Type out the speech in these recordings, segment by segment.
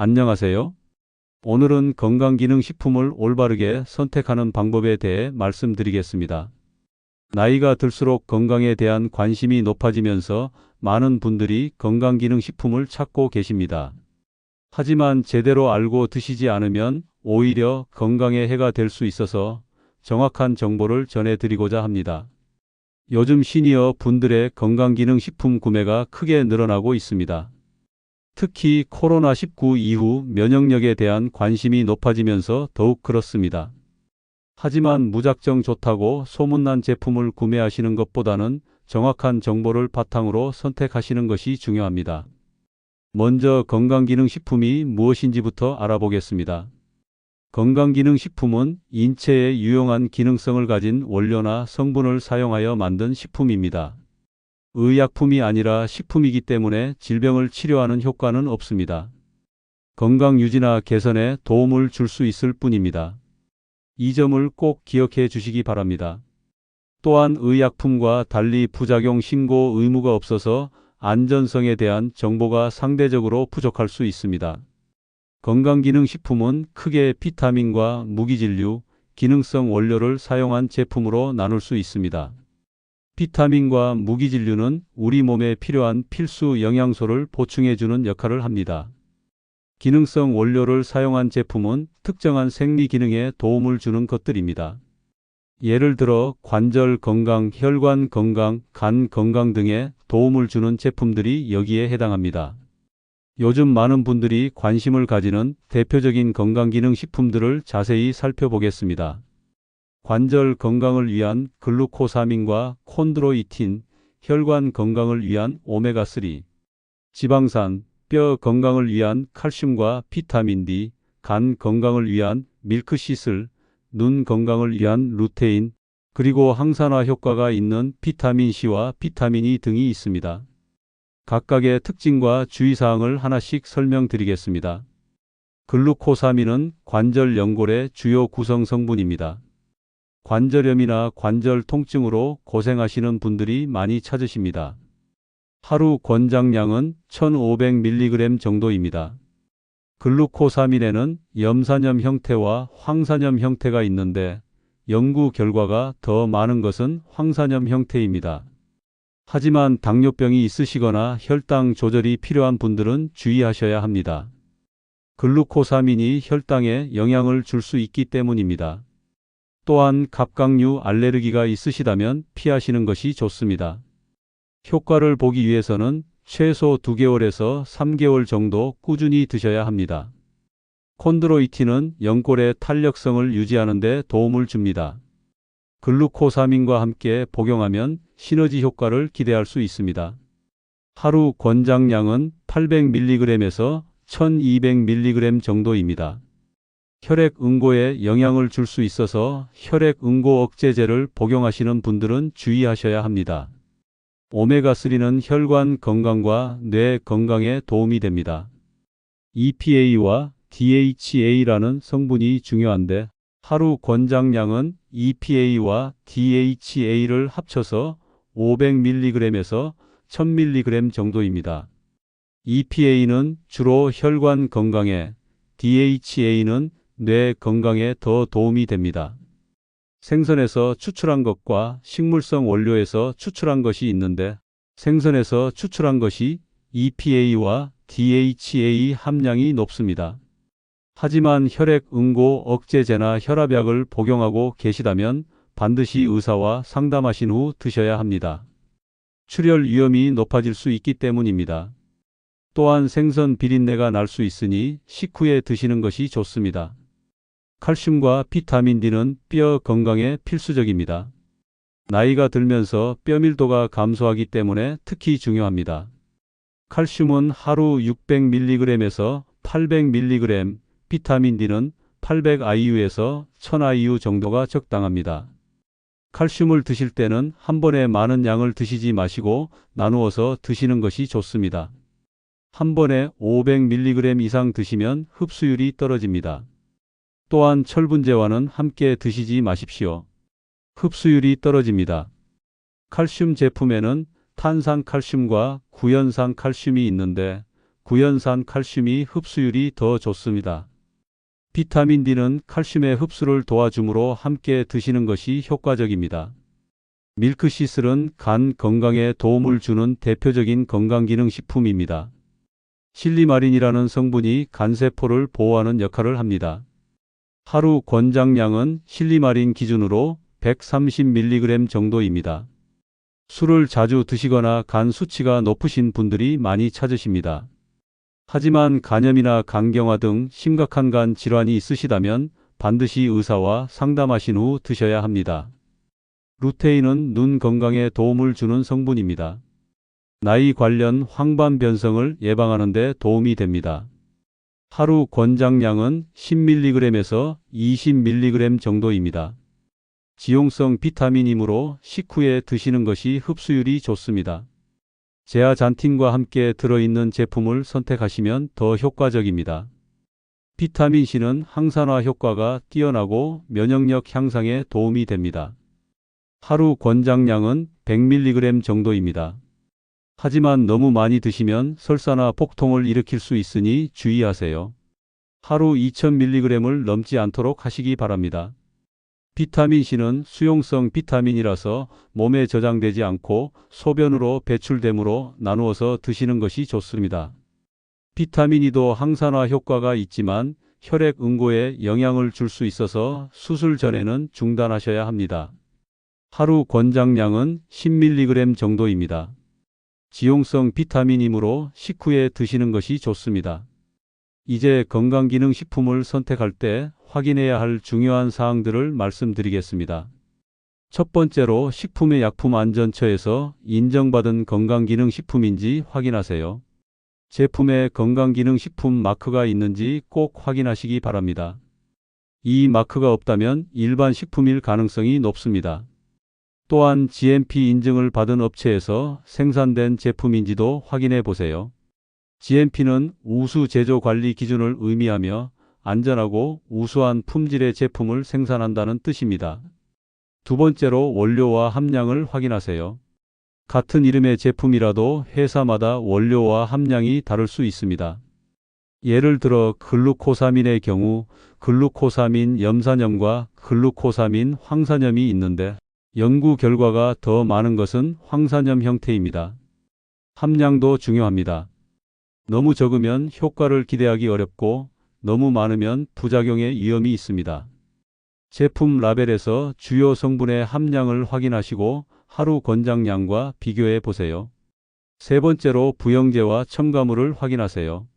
안녕하세요. 오늘은 건강기능식품을 올바르게 선택하는 방법에 대해 말씀드리겠습니다. 나이가 들수록 건강에 대한 관심이 높아지면서 많은 분들이 건강기능식품을 찾고 계십니다. 하지만 제대로 알고 드시지 않으면 오히려 건강에 해가 될 수 있어서 정확한 정보를 전해드리고자 합니다. 요즘 시니어 분들의 건강기능식품 구매가 크게 늘어나고 있습니다. 특히 코로나19 이후 면역력에 대한 관심이 높아지면서 더욱 그렇습니다. 하지만 무작정 좋다고 소문난 제품을 구매하시는 것보다는 정확한 정보를 바탕으로 선택하시는 것이 중요합니다. 먼저 건강기능식품이 무엇인지부터 알아보겠습니다. 건강기능식품은 인체에 유용한 기능성을 가진 원료나 성분을 사용하여 만든 식품입니다. 의약품이 아니라 식품이기 때문에 질병을 치료하는 효과는 없습니다. 건강 유지나 개선에 도움을 줄 수 있을 뿐입니다. 이 점을 꼭 기억해 주시기 바랍니다. 또한 의약품과 달리 부작용 신고 의무가 없어서 안전성에 대한 정보가 상대적으로 부족할 수 있습니다. 건강기능식품은 크게 비타민과 무기질류, 기능성 원료를 사용한 제품으로 나눌 수 있습니다. 비타민과 무기질류는 우리 몸에 필요한 필수 영양소를 보충해주는 역할을 합니다. 기능성 원료를 사용한 제품은 특정한 생리 기능에 도움을 주는 것들입니다. 예를 들어 관절 건강, 혈관 건강, 간 건강 등에 도움을 주는 제품들이 여기에 해당합니다. 요즘 많은 분들이 관심을 가지는 대표적인 건강기능식품들을 자세히 살펴보겠습니다. 관절 건강을 위한 글루코사민과 콘드로이틴, 혈관 건강을 위한 오메가3, 지방산, 뼈 건강을 위한 칼슘과 비타민 D, 간 건강을 위한 밀크시슬, 눈 건강을 위한 루테인, 그리고 항산화 효과가 있는 비타민 C와 비타민 E 등이 있습니다. 각각의 특징과 주의사항을 하나씩 설명드리겠습니다. 글루코사민은 관절 연골의 주요 구성 성분입니다. 관절염이나 관절 통증으로 고생하시는 분들이 많이 찾으십니다. 하루 권장량은 1500mg 정도입니다. 글루코사민에는 염산염 형태와 황산염 형태가 있는데 연구 결과가 더 많은 것은 황산염 형태입니다. 하지만 당뇨병이 있으시거나 혈당 조절이 필요한 분들은 주의하셔야 합니다. 글루코사민이 혈당에 영향을 줄 수 있기 때문입니다. 또한 갑각류 알레르기가 있으시다면 피하시는 것이 좋습니다. 효과를 보기 위해서는 최소 2개월에서 3개월 정도 꾸준히 드셔야 합니다. 콘드로이틴은 연골의 탄력성을 유지하는 데 도움을 줍니다. 글루코사민과 함께 복용하면 시너지 효과를 기대할 수 있습니다. 하루 권장량은 800mg에서 1200mg 정도입니다. 혈액 응고에 영향을 줄 수 있어서 혈액 응고 억제제를 복용하시는 분들은 주의하셔야 합니다. 오메가3는 혈관 건강과 뇌 건강에 도움이 됩니다. EPA와 DHA라는 성분이 중요한데 하루 권장량은 EPA와 DHA를 합쳐서 500mg에서 1000mg 정도입니다. EPA는 주로 혈관 건강에, DHA는 뇌 건강에 더 도움이 됩니다. 생선에서 추출한 것과 식물성 원료에서 추출한 것이 있는데 생선에서 추출한 것이 EPA와 DHA 함량이 높습니다. 하지만 혈액 응고 억제제나 혈압약을 복용하고 계시다면 반드시 의사와 상담하신 후 드셔야 합니다. 출혈 위험이 높아질 수 있기 때문입니다. 또한 생선 비린내가 날 수 있으니 식후에 드시는 것이 좋습니다. 칼슘과 비타민 D는 뼈 건강에 필수적입니다. 나이가 들면서 뼈 밀도가 감소하기 때문에 특히 중요합니다. 칼슘은 하루 600mg에서 800mg, 비타민 D는 800IU에서 1000IU 정도가 적당합니다. 칼슘을 드실 때는 한 번에 많은 양을 드시지 마시고 나누어서 드시는 것이 좋습니다. 한 번에 500mg 이상 드시면 흡수율이 떨어집니다. 또한 철분제와는 함께 드시지 마십시오. 흡수율이 떨어집니다. 칼슘 제품에는 탄산 칼슘과 구연산 칼슘이 있는데 구연산 칼슘이 흡수율이 더 좋습니다. 비타민 D는 칼슘의 흡수를 도와주므로 함께 드시는 것이 효과적입니다. 밀크시슬은 간 건강에 도움을 주는 대표적인 건강기능식품입니다. 실리마린이라는 성분이 간세포를 보호하는 역할을 합니다. 하루 권장량은 실리마린 기준으로 130mg 정도입니다. 술을 자주 드시거나 간 수치가 높으신 분들이 많이 찾으십니다. 하지만 간염이나 간경화 등 심각한 간 질환이 있으시다면 반드시 의사와 상담하신 후 드셔야 합니다. 루테인은 눈 건강에 도움을 주는 성분입니다. 나이 관련 황반 변성을 예방하는 데 도움이 됩니다. 하루 권장량은 10mg에서 20mg 정도입니다. 지용성 비타민이므로 식후에 드시는 것이 흡수율이 좋습니다. 제아잔틴과 함께 들어있는 제품을 선택하시면 더 효과적입니다. 비타민 C는 항산화 효과가 뛰어나고 면역력 향상에 도움이 됩니다. 하루 권장량은 100mg 정도입니다. 하지만 너무 많이 드시면 설사나 복통을 일으킬 수 있으니 주의하세요. 하루 2000mg을 넘지 않도록 하시기 바랍니다. 비타민 C는 수용성 비타민이라서 몸에 저장되지 않고 소변으로 배출되므로 나누어서 드시는 것이 좋습니다. 비타민 E도 항산화 효과가 있지만 혈액 응고에 영향을 줄 수 있어서 수술 전에는 중단하셔야 합니다. 하루 권장량은 10mg 정도입니다. 지용성 비타민이므로 식후에 드시는 것이 좋습니다. 이제 건강기능식품을 선택할 때 확인해야 할 중요한 사항들을 말씀드리겠습니다. 첫 번째로 식품의 약품 안전처에서 인정받은 건강기능식품인지 확인하세요. 제품에 건강기능식품 마크가 있는지 꼭 확인하시기 바랍니다. 이 마크가 없다면 일반 식품일 가능성이 높습니다. 또한 GMP 인증을 받은 업체에서 생산된 제품인지도 확인해 보세요. GMP는 우수 제조 관리 기준을 의미하며 안전하고 우수한 품질의 제품을 생산한다는 뜻입니다. 두 번째로 원료와 함량을 확인하세요. 같은 이름의 제품이라도 회사마다 원료와 함량이 다를 수 있습니다. 예를 들어 글루코사민의 경우 글루코사민 염산염과 글루코사민 황산염이 있는데 연구 결과가 더 많은 것은 황산염 형태입니다. 함량도 중요합니다. 너무 적으면 효과를 기대하기 어렵고 너무 많으면 부작용의 위험이 있습니다. 제품 라벨에서 주요 성분의 함량을 확인하시고 하루 권장량과 비교해 보세요. 세 번째로 부영제와 첨가물을 확인하세요.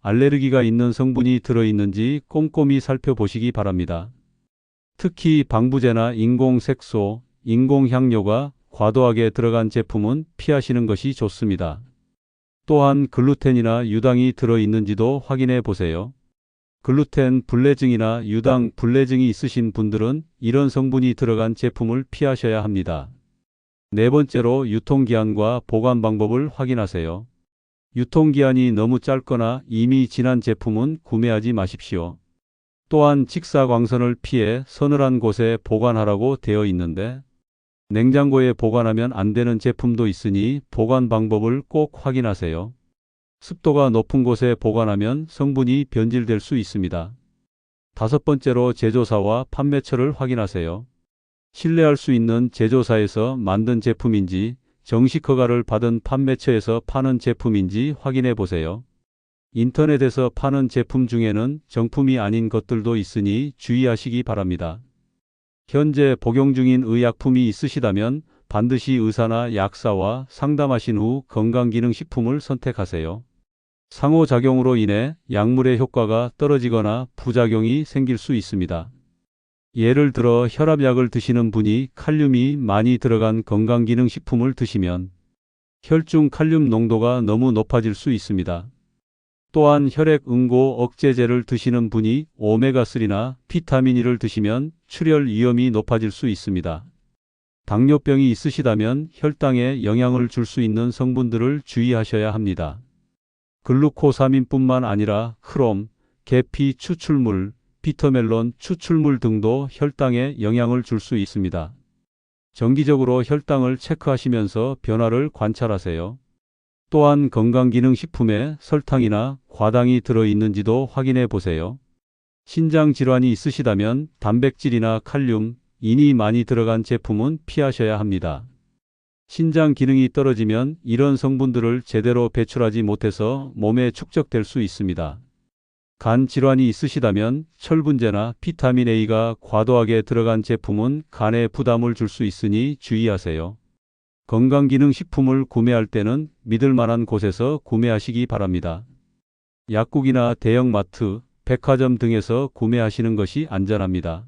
알레르기가 있는 성분이 들어있는지 꼼꼼히 살펴보시기 바랍니다. 특히 방부제나 인공색소, 인공향료가 과도하게 들어간 제품은 피하시는 것이 좋습니다. 또한 글루텐이나 유당이 들어있는지도 확인해 보세요. 글루텐 불내증이나 유당 불내증이 있으신 분들은 이런 성분이 들어간 제품을 피하셔야 합니다. 네 번째로 유통기한과 보관 방법을 확인하세요. 유통기한이 너무 짧거나 이미 지난 제품은 구매하지 마십시오. 또한 직사광선을 피해 서늘한 곳에 보관하라고 되어 있는데 냉장고에 보관하면 안 되는 제품도 있으니 보관 방법을 꼭 확인하세요. 습도가 높은 곳에 보관하면 성분이 변질될 수 있습니다. 다섯 번째로 제조사와 판매처를 확인하세요. 신뢰할 수 있는 제조사에서 만든 제품인지 정식 허가를 받은 판매처에서 파는 제품인지 확인해 보세요. 인터넷에서 파는 제품 중에는 정품이 아닌 것들도 있으니 주의하시기 바랍니다. 현재 복용 중인 의약품이 있으시다면 반드시 의사나 약사와 상담하신 후 건강기능식품을 선택하세요. 상호작용으로 인해 약물의 효과가 떨어지거나 부작용이 생길 수 있습니다. 예를 들어 혈압약을 드시는 분이 칼륨이 많이 들어간 건강기능식품을 드시면 혈중 칼륨 농도가 너무 높아질 수 있습니다. 또한 혈액 응고 억제제를 드시는 분이 오메가3나 비타민 E를 드시면 출혈 위험이 높아질 수 있습니다. 당뇨병이 있으시다면 혈당에 영향을 줄 수 있는 성분들을 주의하셔야 합니다. 글루코사민뿐만 아니라 크롬, 계피 추출물, 비터멜론 추출물 등도 혈당에 영향을 줄 수 있습니다. 정기적으로 혈당을 체크하시면서 변화를 관찰하세요. 또한 건강기능식품에 설탕이나 과당이 들어있는지도 확인해 보세요. 신장 질환이 있으시다면 단백질이나 칼륨, 인이 많이 들어간 제품은 피하셔야 합니다. 신장 기능이 떨어지면 이런 성분들을 제대로 배출하지 못해서 몸에 축적될 수 있습니다. 간 질환이 있으시다면 철분제나 비타민 A가 과도하게 들어간 제품은 간에 부담을 줄 수 있으니 주의하세요. 건강기능식품을 구매할 때는 믿을 만한 곳에서 구매하시기 바랍니다. 약국이나 대형마트, 백화점 등에서 구매하시는 것이 안전합니다.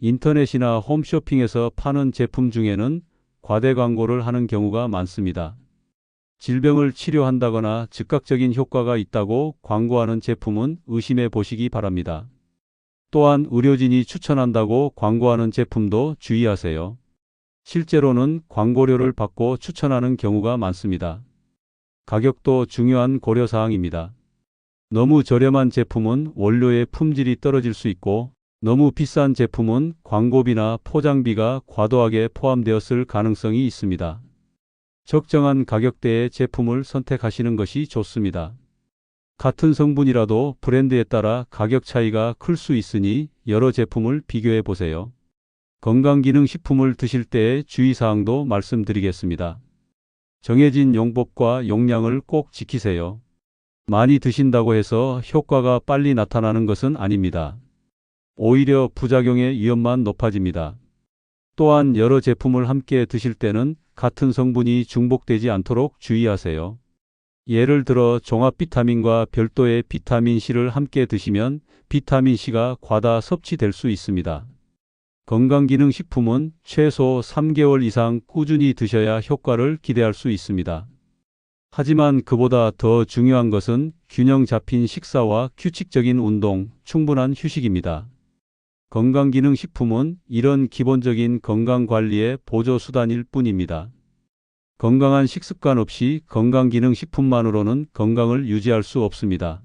인터넷이나 홈쇼핑에서 파는 제품 중에는 과대 광고를 하는 경우가 많습니다. 질병을 치료한다거나 즉각적인 효과가 있다고 광고하는 제품은 의심해 보시기 바랍니다. 또한 의료진이 추천한다고 광고하는 제품도 주의하세요. 실제로는 광고료를 받고 추천하는 경우가 많습니다. 가격도 중요한 고려사항입니다. 너무 저렴한 제품은 원료의 품질이 떨어질 수 있고 너무 비싼 제품은 광고비나 포장비가 과도하게 포함되었을 가능성이 있습니다. 적정한 가격대의 제품을 선택하시는 것이 좋습니다. 같은 성분이라도 브랜드에 따라 가격 차이가 클 수 있으니 여러 제품을 비교해 보세요. 건강기능식품을 드실 때의 주의사항도 말씀드리겠습니다. 정해진 용법과 용량을 꼭 지키세요. 많이 드신다고 해서 효과가 빨리 나타나는 것은 아닙니다. 오히려 부작용의 위험만 높아집니다. 또한 여러 제품을 함께 드실 때는 같은 성분이 중복되지 않도록 주의하세요. 예를 들어 종합 비타민과 별도의 비타민 C를 함께 드시면 비타민 C가 과다 섭취될 수 있습니다. 건강기능식품은 최소 3개월 이상 꾸준히 드셔야 효과를 기대할 수 있습니다. 하지만 그보다 더 중요한 것은 균형 잡힌 식사와 규칙적인 운동, 충분한 휴식입니다. 건강기능식품은 이런 기본적인 건강관리의 보조수단일 뿐입니다. 건강한 식습관 없이 건강기능식품만으로는 건강을 유지할 수 없습니다.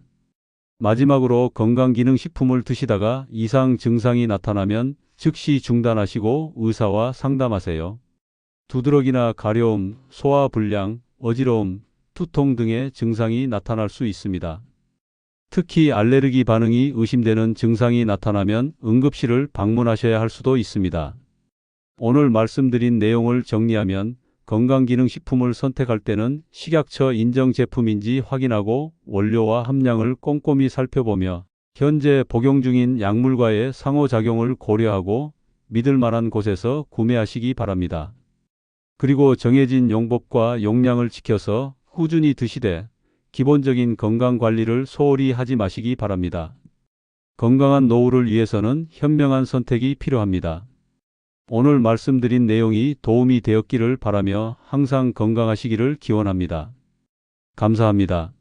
마지막으로 건강기능식품을 드시다가 이상 증상이 나타나면 즉시 중단하시고 의사와 상담하세요. 두드러기나 가려움, 소화불량, 어지러움, 두통 등의 증상이 나타날 수 있습니다. 특히 알레르기 반응이 의심되는 증상이 나타나면 응급실을 방문하셔야 할 수도 있습니다. 오늘 말씀드린 내용을 정리하면 건강기능식품을 선택할 때는 식약처 인정 제품인지 확인하고 원료와 함량을 꼼꼼히 살펴보며 현재 복용 중인 약물과의 상호작용을 고려하고 믿을 만한 곳에서 구매하시기 바랍니다. 그리고 정해진 용법과 용량을 지켜서 꾸준히 드시되 기본적인 건강 관리를 소홀히 하지 마시기 바랍니다. 건강한 노후를 위해서는 현명한 선택이 필요합니다. 오늘 말씀드린 내용이 도움이 되었기를 바라며 항상 건강하시기를 기원합니다. 감사합니다.